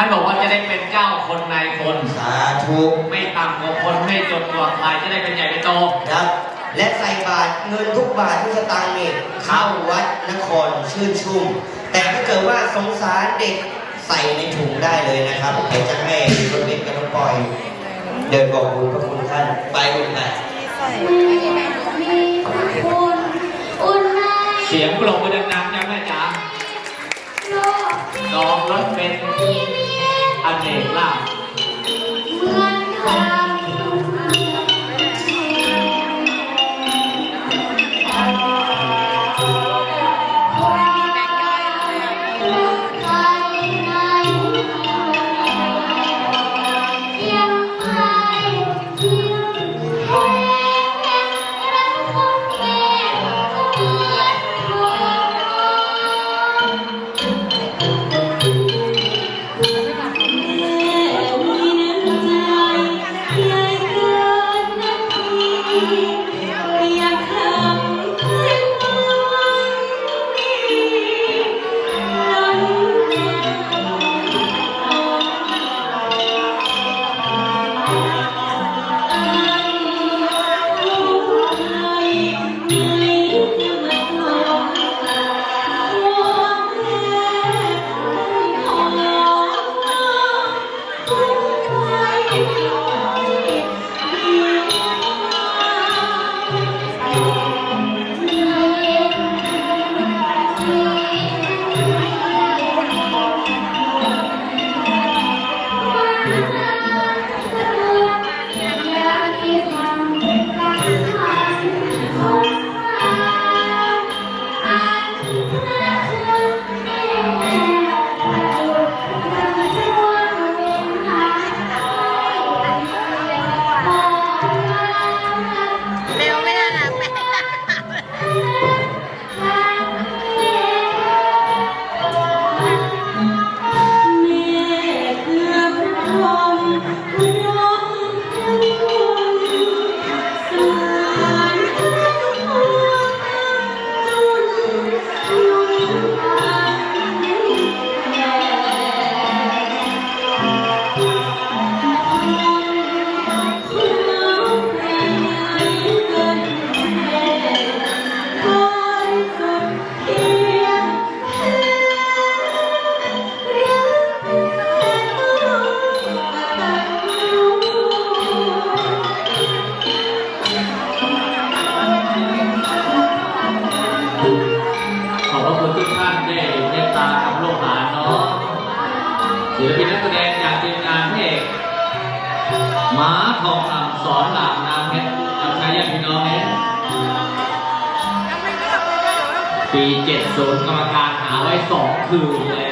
ท่านบอกว่าจะได้เป็นเจ้าคนนายคน สาธุไม่ต่ำกว่าคนไม่จนกว่าใครจะได้เป็นใหญ่เป็นโต ครับ และใส่บาตรเงินทุกบาททุกสตางค์นี่เข้าวัดนครชื่นชุ่ม แต่ถ้าเกิดว่าสงสารเด็กใส่ในถุงได้เลยนะครับเดี๋ยวจะให้รถเบนซ์กับน้องปอย เดินบอกบุญพระคุณท่านไปบุญไปเสียงปรบมือดัง ศิลปินนักแสดงจากทีมงานเพลงหมาทองคำสอนหลามน้ำเพชรอับชายพี่น้องปีเจ็ดโ70 กรรมการหาไว้สองคืนเลย